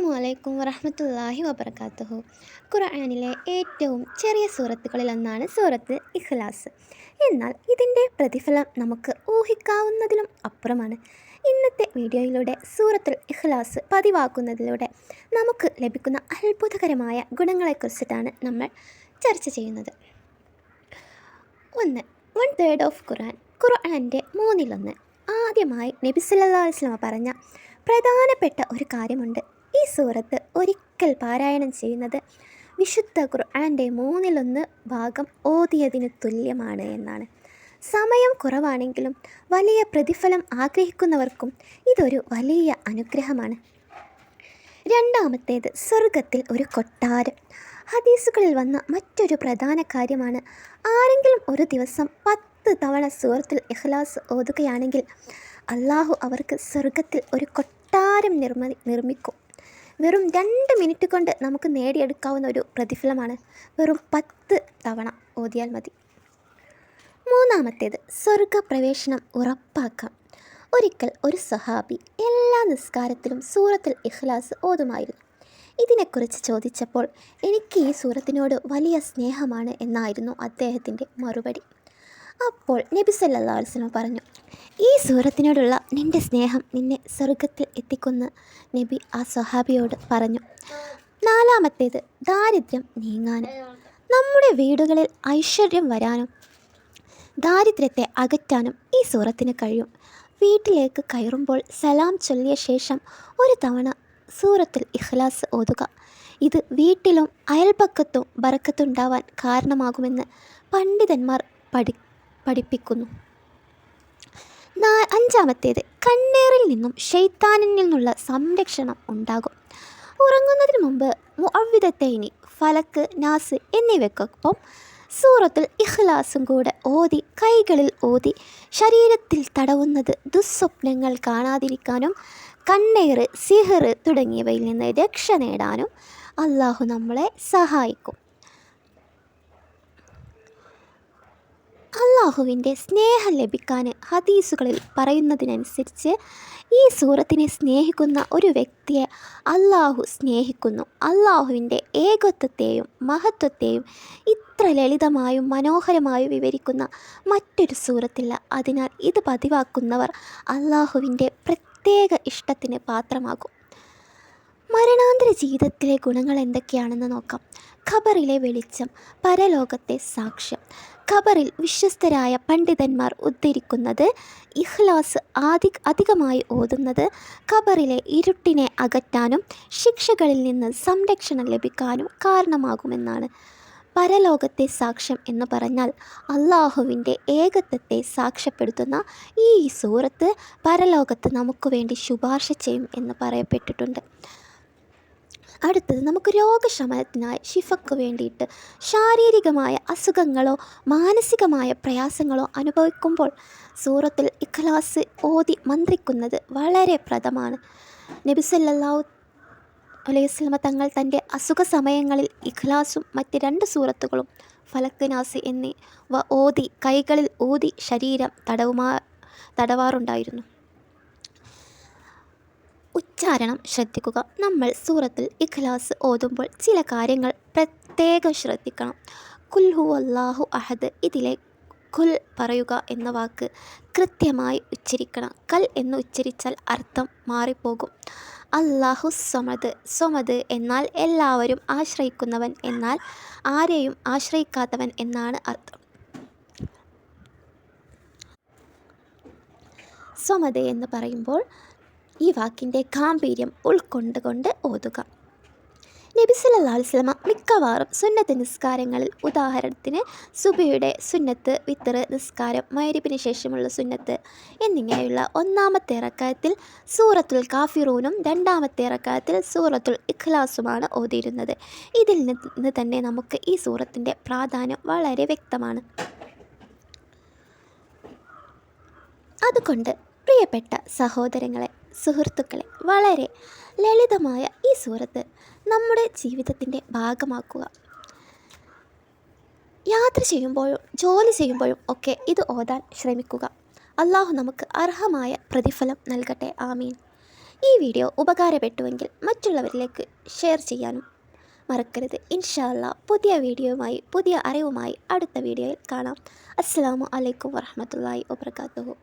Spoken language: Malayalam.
അസ്സലാമു അലൈക്കും വറഹ്മത്തുള്ളാഹി വബർക്കാത്തുഹു ഖുർആനിലെ ഏറ്റവും ചെറിയ സൂറത്തുകളിലൊന്നാണ് സൂറത്ത് ഇഖ്ലാസ്. എന്നാൽ ഇതിന്റെ പ്രതിഫലം നമുക്ക് ഊഹിക്കാവുന്നതിലും അപ്പുറമാണ്. ഇന്നത്തെ വീഡിയോയിലൂടെ സൂറത്തുൽ ഇഖ്ലാസ് പതിവാക്കുന്നതിലൂടെ നമുക്ക് ലഭിക്കുന്ന അത്ഭുതകരമായ ഗുണങ്ങളെക്കുറിച്ചിട്ടാണ് നമ്മൾ ചർച്ച ചെയ്യുന്നത്. ഒന്ന് വൺ തേർഡ് ഓഫ് ഖുർആൻ ഖുർആാന്റെ മൂന്നിലൊന്ന്. ആദ്യമായി നബി സല്ലല്ലാഹു അലൈഹി വസല്ലമ പറഞ്ഞ പ്രധാനപ്പെട്ട ഒരു കാര്യമുണ്ട്. ഈ സൂറത്ത് ഒരിക്കൽ പാരായണം ചെയ്യുന്നത് വിശുദ്ധ ഖുർആന്റെ മൂന്നിലൊന്ന് ഭാഗം ഓതിയതിന് തുല്യമാണ് എന്നാണ്. സമയം കുറവാണെങ്കിലും വലിയ പ്രതിഫലം ആഗ്രഹിക്കുന്നവർക്കും ഇതൊരു വലിയ അനുഗ്രഹമാണ്. രണ്ടാമത്തേത് സ്വർഗത്തിൽ ഒരു കൊട്ടാരം. ഹദീസുകളിൽ വന്ന മറ്റൊരു പ്രധാന കാര്യമാണ് ആരെങ്കിലും ഒരു ദിവസം പത്ത് തവണ സുഹൃത്തിൽ ഇഖ്ലാസ് ഓതുകയാണെങ്കിൽ അള്ളാഹു അവർക്ക് സ്വർഗത്തിൽ ഒരു കൊട്ടാരം നിർമ്മി നിർമ്മിക്കും. വെറും രണ്ട് മിനിറ്റ് കൊണ്ട് നമുക്ക് നേടിയെടുക്കാവുന്ന ഒരു പ്രതിഫലമാണ്. വെറും പത്ത് തവണ ഓതിയാൽ മതി. മൂന്നാമത്തേത് സ്വർഗപ്രവേശനം ഉറപ്പാക്കാം. ഒരിക്കൽ ഒരു സഹാബി എല്ലാ നിസ്കാരത്തിലും സൂറത്തിൽ ഇഖ്ലാസ് ഓതുമായിരുന്നു. ഇതിനെക്കുറിച്ച് ചോദിച്ചപ്പോൾ എനിക്ക് ഈ സൂറത്തിനോട് വലിയ സ്നേഹമാണ് എന്നായിരുന്നു അദ്ദേഹത്തിന്റെ മറുപടി. അപ്പോൾ നബി വസല്ലം പറഞ്ഞു ഈ സൂറത്തിനോടുള്ള നിന്റെ സ്നേഹം നിന്നെ സ്വർഗത്തിൽ എത്തിക്കുന്ന നബി ആ സ്വഹാബിയോട് പറഞ്ഞു നാലാമത്തേത് ദാരിദ്ര്യം നീങ്ങാനും നമ്മുടെ വീടുകളിൽ ഐശ്വര്യം വരാനും ദാരിദ്ര്യത്തെ അകറ്റാനും ഈ സൂറത്തിന് കഴിയും. വീട്ടിലേക്ക് കയറുമ്പോൾ സലാം ചൊല്ലിയ ശേഷം ഒരു തവണ സൂറത്തിൽ ഇഖ്ലാസ് ഓതുക. ഇത് വീട്ടിലും അയൽപക്കത്തും ബറക്കത്തുണ്ടാവാൻ കാരണമാകുമെന്ന് പണ്ഡിതന്മാർ പഠി പഠിപ്പിക്കുന്നു. അഞ്ചാമത്തേത് കണ്ണേറിൽ നിന്നും ഷെയ്ത്താനിൽ നിന്നുള്ള സംരക്ഷണം ഉണ്ടാകും. ഉറങ്ങുന്നതിന് മുമ്പ് മുഅവ്വിദത്തൈനി ഫലക്ക് നാസ് എന്നിവയ്ക്കൊപ്പം സൂറത്തിൽ ഇഖ്ലാസും കൂടെ ഓതി കൈകളിൽ ഓതി ശരീരത്തിൽ തടവുന്നത് ദുസ്വപ്നങ്ങൾ കാണാതിരിക്കാനും കണ്ണേറ് സിഹർ തുടങ്ങിയവയിൽ നിന്ന് രക്ഷ നേടാനും അള്ളാഹു നമ്മളെ സഹായിക്കും. അള്ളാഹുവിന്റെ സ്നേഹം ലഭിക്കാൻ ഹദീസുകളിൽ പറയുന്നതിനനുസരിച്ച് ഈ സൂറത്തിനെ സ്നേഹിക്കുന്ന ഒരു വ്യക്തിയെ അള്ളാഹു സ്നേഹിക്കുന്നു. അള്ളാഹുവിന്റെ ഏകത്വത്തെയും മഹത്വത്തെയും ഇത്ര ലളിതമായും മനോഹരമായും വിവരിക്കുന്ന മറ്റൊരു സൂറത്തില്ല. അതിനാൽ ഇത് പതിവാക്കുന്നവർ അള്ളാഹുവിന്റെ പ്രത്യേക ഇഷ്ടത്തിന് പാത്രമാകും. മരണാന്തര ജീവിതത്തിലെ ഗുണങ്ങൾ എന്തൊക്കെയാണെന്ന് നോക്കാം. ഖബറിലെ വെളിച്ചം പരലോകത്തെ സാക്ഷ്യം ഖബറിൽ വിശ്വസ്തരായ പണ്ഡിതന്മാർ ഉദ്ധരിക്കുന്നത് ഇഖ്ലാസ് ആദി അധികമായി ഓതുന്നത് ഖബറിലെ ഇരുട്ടിനെ അകറ്റാനും ശിക്ഷകളിൽ നിന്ന് സംരക്ഷണം ലഭിക്കാനും കാരണമാകുമെന്നാണ്. പരലോകത്തെ സാക്ഷ്യം എന്ന് പറഞ്ഞാൽ അള്ളാഹുവിന്റെ ഏകത്വത്തെ സാക്ഷ്യപ്പെടുത്തുന്ന ഈ സൂറത്ത് പരലോകത്ത് നമുക്ക് വേണ്ടി ശുപാർശ ചെയ്യും എന്ന് പറയപ്പെട്ടിട്ടുണ്ട്. അടുത്തത് നമുക്ക് രോഗശമനത്തിനായി ഷിഫക്ക് വേണ്ടിയിട്ട് ശാരീരികമായ അസുഖങ്ങളോ മാനസികമായ പ്രയാസങ്ങളോ അനുഭവിക്കുമ്പോൾ സൂറത്തിൽ ഇഖലാസ് ഓതി മന്ത്രിക്കുന്നത് വളരെ പ്രദമാണ് നബിസല്ലാഹു സല്ലല്ലാഹു അലൈഹി വസല്ലമ തങ്ങൾ തന്റെ അസുഖ സമയങ്ങളിൽ ഇഖ്ലാസും മറ്റ് രണ്ട് സൂറത്തുകളും ഫലക്ക് എന്നീ ഓതി കൈകളിൽ ഊതി ശരീരം തടവുമാ തടവാറുണ്ടായിരുന്നു. ഉച്ചാരണം ശ്രദ്ധിക്കുക. നമ്മൾ സൂറത്തിൽ ഇഖ്ലാസ് ഓതുമ്പോൾ ചില കാര്യങ്ങൾ പ്രത്യേകം ശ്രദ്ധിക്കണം. കുൽഹു അല്ലാഹു അഹദ് ഇതിലെ കുൽ പറയുക എന്ന വാക്ക് കൃത്യമായി ഉച്ചരിക്കണം. കൽ എന്ന് ഉച്ചരിച്ചാൽ അർത്ഥം മാറിപ്പോകും. അള്ളാഹു സ്വമത് സ്വമത് എന്നാൽ എല്ലാവരും ആശ്രയിക്കുന്നവൻ എന്നാൽ ആരെയും ആശ്രയിക്കാത്തവൻ എന്നാണ് അർത്ഥം. സ്വമത എന്ന് പറയുമ്പോൾ ഈ വാക്കിന്റെ ഗാംഭീര്യം ഉൾക്കൊണ്ടുകൊണ്ട് ഓതുക. നബി സല്ലല്ലാഹു അലൈഹി വസല്ലമ മിക്കവാറും സുന്നത്ത് നിസ്കാരങ്ങളിൽ ഉദാഹരണത്തിന് സുബയുടെ സുന്നത്ത് വിത്തറ് നിസ്കാരം മയരിപ്പിന് ശേഷമുള്ള സുന്നത്ത് എന്നിങ്ങനെയുള്ള ഒന്നാമത്തെ ഇറക്കായത്തിൽ സൂറത്തുൽ കാഫിറൂനും രണ്ടാമത്തെ ഇറക്കായത്തിൽ സൂറത്തുൽ ഇഖ്ലാസുമാണ് ഓതിയിരുന്നത്. ഇതിൽ നിന്ന് തന്നെ നമുക്ക് ഈ സൂറത്തിന്റെ പ്രാധാന്യം വളരെ വ്യക്തമാണ്. അതുകൊണ്ട് പ്രിയപ്പെട്ട സഹോദരങ്ങളെ സുഹൃത്തുക്കളെ വളരെ ലളിതമായ ഈ സൂറത്ത് നമ്മുടെ ജീവിതത്തിന്റെ ഭാഗമാക്കുക. യാത്ര ചെയ്യുമ്പോഴും ജോലി ചെയ്യുമ്പോഴും ഒക്കെ ഇത് ഓതാൻ ശ്രമിക്കുക. അള്ളാഹു നമുക്ക് അർഹമായ പ്രതിഫലം നൽകട്ടെ. ആമീൻ. ഈ വീഡിയോ ഉപകാരപ്പെട്ടുവെങ്കിൽ മറ്റുള്ളവരിലേക്ക് ഷെയർ ചെയ്യാനും മറക്കരുത്. ഇൻഷാല്ല പുതിയ വീഡിയോയുമായി പുതിയ അറിവുമായി അടുത്ത വീഡിയോയിൽ കാണാം. അസ്സാം വലൈക്കും വർഹമത്തല്ലാഹി വാബർക്കാത്തുഹു